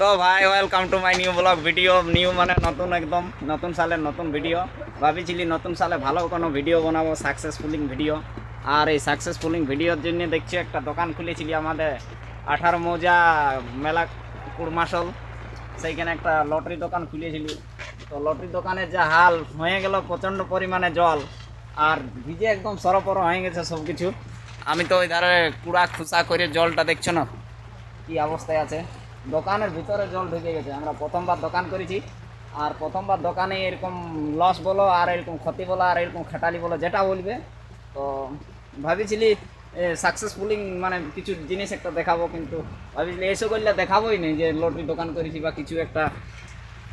তো ভাই welcome to my new blog video new মানে নতুন একদম, নতুন সালের নতুন ভিডিও ভাবিছিলি নতুন সালে ভালো কোনো ভিডিও বানাবো সাকসেসফুলিং ভিডিও আর এই সাকসেসফুলিং ভিডিওর জন্য দেখছি একটা দোকান খুলেছিলি আমাদের আঠারো মৌজা মেলা কুড়মাসল সেইখানে একটা লটারি দোকান খুলেছিলি। তো লটারি দোকানের যে হাল হয়ে গেল প্রচণ্ড পরিমাণে জল। আর ভিজে একদম সরপর হয়ে গেছে সব কিছু আমি তো ওই ধারে কুড়া খুসা করে জলটা দেখছ না? কি অবস্থায় আছে? দোকানের ভিতরে জল ঢুকে গেছে। আমরা প্রথমবার দোকান করেছি। আর প্রথমবার দোকানে এরকম লস বলো, আর এরকম ক্ষতি বলো, আর এরকম খাটালি বলো, যেটা বলবে। তো ভাবিছিলি সাকসেসফুলি মানে কিছু জিনিস একটা দেখাবো, কিন্তু ভাবিছিলি এসে করলে দেখাবোই নেই যে লটারি দোকান করেছি বা কিছু একটা।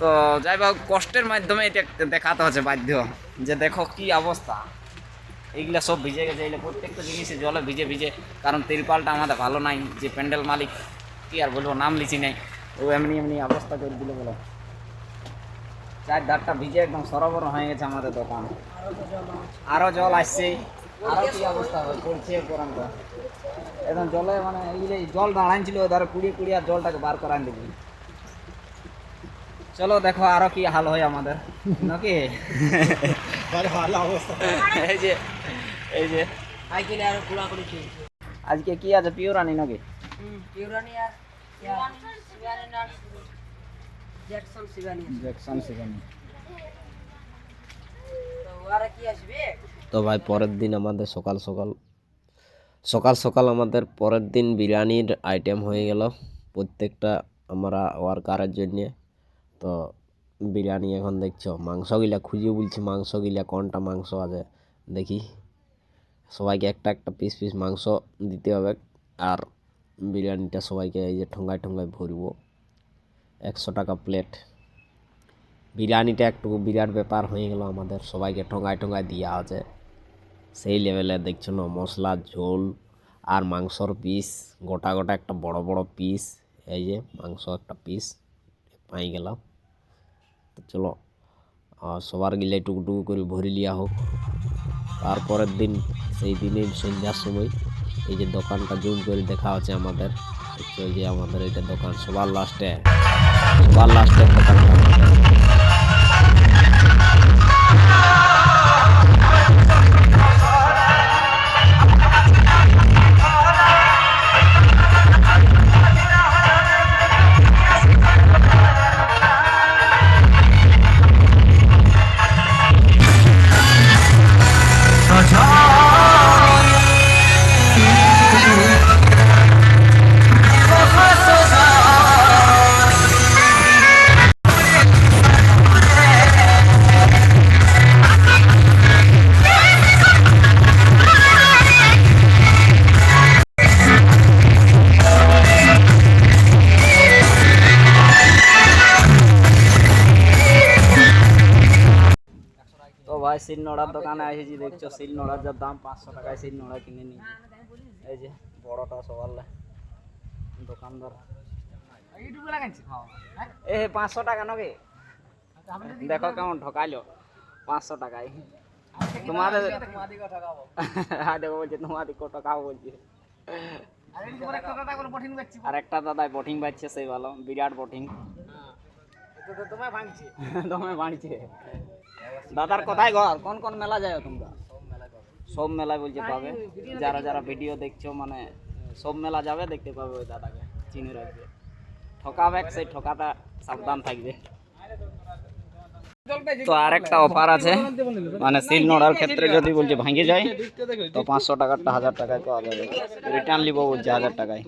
তো যাই হোক, কষ্টের মাধ্যমে এটা দেখাতে হচ্ছে বাধ্য। যে দেখো কি অবস্থা। এইগুলা সব ভিজে গেছে এগুলো প্রত্যেকটা জিনিসে জলে ভিজে ভিজে, কারণ তিরপালটা আমাদের ভালো নাই, যে প্যান্ডেল মালিক কি আর বলব নাম লিচি নাই। ও এমনি এমনি অবস্থা করে দিল বলো। চার ধারটা ভিজে একদম সরবরাহ হয়ে গেছে আমাদের দোকান। আরও জল আসছে আরও কি অবস্থা হবে পড়ছে কোরআনটা একদম জলে মানে এই যে জল দাঁড়াইছিল ধরো কুড়িয়ে কুড়িয়ে আর জলটাকে বার করান দিবি চলো দেখো আরও কি হাল হয় আমাদের নাকি? এই যে এই যে। সাইকেলে আর ঘোরা করেছি আজকে কি আছে? পিওর আনি নাকি? ইউরানি আর জ্যাকসন শিবানী জ্যাকসন সেখানে তো ওরা কি আসবে? তো ভাই পরের দিন আমাদের সকাল সকাল সকাল সকাল আমাদের পরের দিন বিরিয়ানির আইটেম হয়ে গেল। প্রত্যেকটা আমরা ওয়ার্কারের জন্যে। তো বিরিয়ানি এখন দেখছ মাংসগুলা খুঁজে বলছি মাংসগুলা কোনটা মাংস আছে দেখি। সবাইকে একটা একটা পিস পিস মাংস দিতে হবে আর বিরিয়ানিটা সবাইকে এই যে ঠোঙ্গায় ঠোঙ্গায় ভরবো। একশো টাকা প্লেট বিরিয়ানিটা একটু বিরাট ব্যাপার হয়ে গেল আমাদের। সবাইকে ঠোঙ্গায় ঠোঙ্গায় দেওয়া আছে। সেই লেভেলে দেখছ না, মশলা, ঝোল আর মাংসর পিস গোটা গোটা একটা বড় বড় পিস এই যে মাংস একটা পিস পাই গেলাম। তো চলো সবার গিলে টুকটুকু করে ভরি লিয়া হোক। তারপরের দিন সেই দিনে সন্ধ্যার সময় এই যে দোকানটা জুম করে দেখা হচ্ছে আমাদের। যে আমাদের এটা দোকান সবার লাস্টে সবার লাস্টে দোকানটা। ভাই শিল নোড়ার দোকানে এসেছি দেখছ শিল নোড়ার যার দাম পাঁচশো টাকায় শিল নোড়া কিনে নিই। এই যে বড়টা সবার। দোকানদার। এ পাঁচশো টাকা নাকি? দেখো কেমন ঠকাইলো পাঁচশো টাকায়। তোমাদের হ্যাঁ দেখো বলছে তোমাদের কত টাকা বলছে। আর একটা দাদা বটিং বাজছে সেই ভালো বিরাট বটিং তোমায় বাড়ছে দাদার কোথায় ঘর? কোন কোন মেলা যায় তোমরা? সব মেলায় বলছে পাবে। যারা যারা ভিডিও দেখছ মানে সব মেলা যাবে, দেখতে পাবে ওই দাদাকে, চিনে রাখবে। ঠকাবে সেই ঠকাটা সাবধান থাকবে। তো আর একটা অফার আছে। মানে সিল নোড়ার ক্ষেত্রে যদি বলছে ভাঙে যায়, তো পাঁচশো টাকারটা হাজার টাকায় পাওয়া যাবে। রিটার্ন নিব বলছে হাজার টাকায়।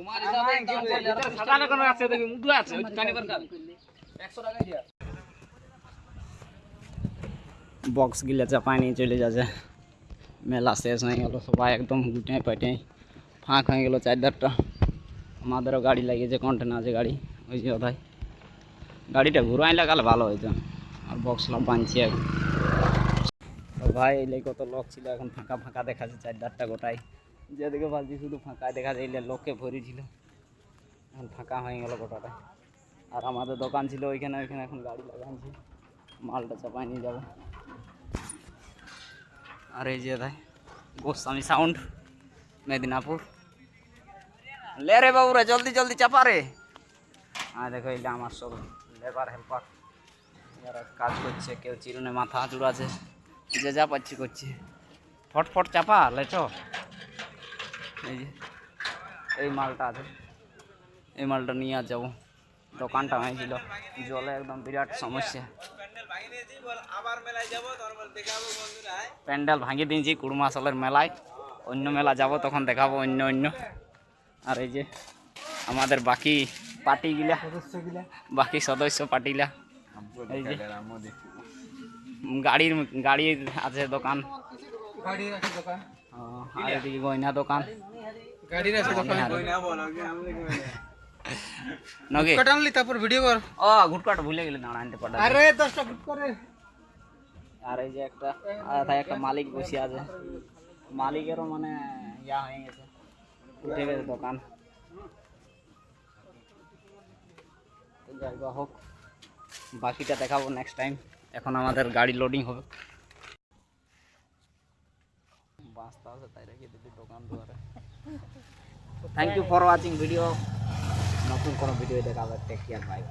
বক্স গিলে চাপায় নিয়ে চলে যাচ্ছে। মেলা শেষ হয়ে গেল, সবাই একদম গুটে পাটে ফাঁক হয়ে গেল চারদারটা আমাদেরও গাড়ি লাগিয়েছে কন্টেনার আছে গাড়ি। ওই যে ওটাই। গাড়িটা ঘুরাই লাগালে ভালো হইতো। আর বক্সলা বাঁধছি তো ভাই এলে কত লোক ছিল, এখন ফাঁকা ফাঁকা দেখাচ্ছে চারদারটা গোটাই। যেদিকে ভাবছি শুধু ফাঁকা দেখা যায় এলে লোককে ভরেছিল এখন ফাঁকা হয়ে গেল গোটাটা। আর আমাদের দোকান ছিল ওইখানে ওইখানে এখন গাড়ি লাগাচ্ছি মালটা চাপাই নিয়ে যাব। আর এই যে গোস্বামী সাউন্ড মেদিনীপুর। লে রে বাবুরা, জলদি জলদি চাপা রে। আর দেখো এইটা আমার সব লেবার হেল্পার যারা কাজ করছে, কেউ চিরুনে মাথা চুড়াছে যে যা পাচ্ছি করছে। ফটফট চাপা লেচ এই যে, এই মালটা আছে। এই মালটা নিয়ে আর যাব। দোকানটা হয়েছিল। জলে একদম বিরাট সমস্যা। প্যান্ডেল ভাঙিয়ে দিয়েছি কুড়মা সালের মেলায়। অন্য মেলা যাব তখন দেখাবো অন্য অন্য। আর এই যে আমাদের বাকি পার্টিগুলা বাকি সদস্য পার্টিলা এই যে গাড়ির গাড়ির আছে দোকান। আর এদিকে গয়না দোকান। গাড়ির আছে দোকান। নগে কাটানলি তারপর ভিডিও কর ও গুটকাট ভুলে গেলে দাঁড়া আনতে পারলাম আরে দশটা ফুট করে আর এই যে একটা তাই একটা মালিক বসে আছে মালিকেরও মানে ইয়া হয়ে গেছে উঠে গেছে দোকান যাই হোক বাকিটা দেখাবো নেক্সট টাইম এখন আমাদের গাড়ি লোডিং হবে। বাসটা আছে তাই রেখে দিদি দোকান দুয়ারে। Thank you for watching video নতুন কোনো ভিডিও দেখাবে টেক কেয়ার বাই